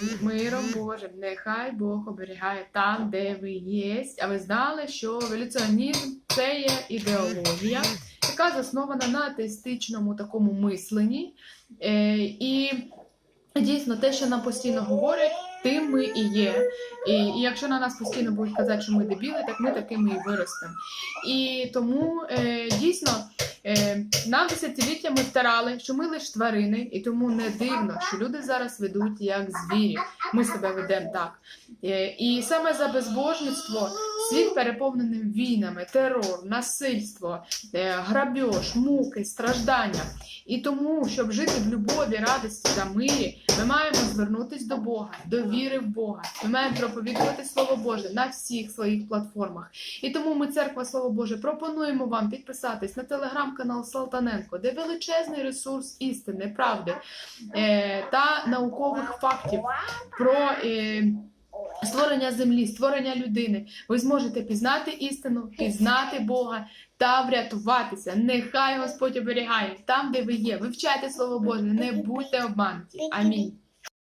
з миром Божим. Нехай Бог оберігає там, де ви є. А ви знали, що еволюціонізм це є ідеологія, яка заснована на атеїстичному такому мисленні. Е, і дійсно те, що нам постійно говорять, тим ми і є. І, і якщо на нас постійно будуть казати, що ми дебіли, так ми такими і виростемо. І тому е, дійсно. Е, нам десятиліттями втирали, що ми лише тварини, і тому не дивно, що люди зараз ведуть як звірі. Ми себе ведемо так. Е, і саме за безбожництво світ переповнений війнами, терор, насильство, е, грабеж, муки, страждання. І тому, щоб жити в любові, радості та мирі, ми маємо звернутися до Бога, до віри в Бога. Ми маємо проповідувати Слово Боже на всіх своїх платформах. І тому ми, церква Слово Боже, пропонуємо вам підписатись на телеграм-канал Салтаненко, де величезний ресурс істини, правди е, та наукових фактів про. Створення землі, створення людини. Ви зможете пізнати істину, пізнати Бога та врятуватися. Нехай Господь оберігає там, де ви є. Вивчайте Слово Боже, не будьте обмануті. Амінь.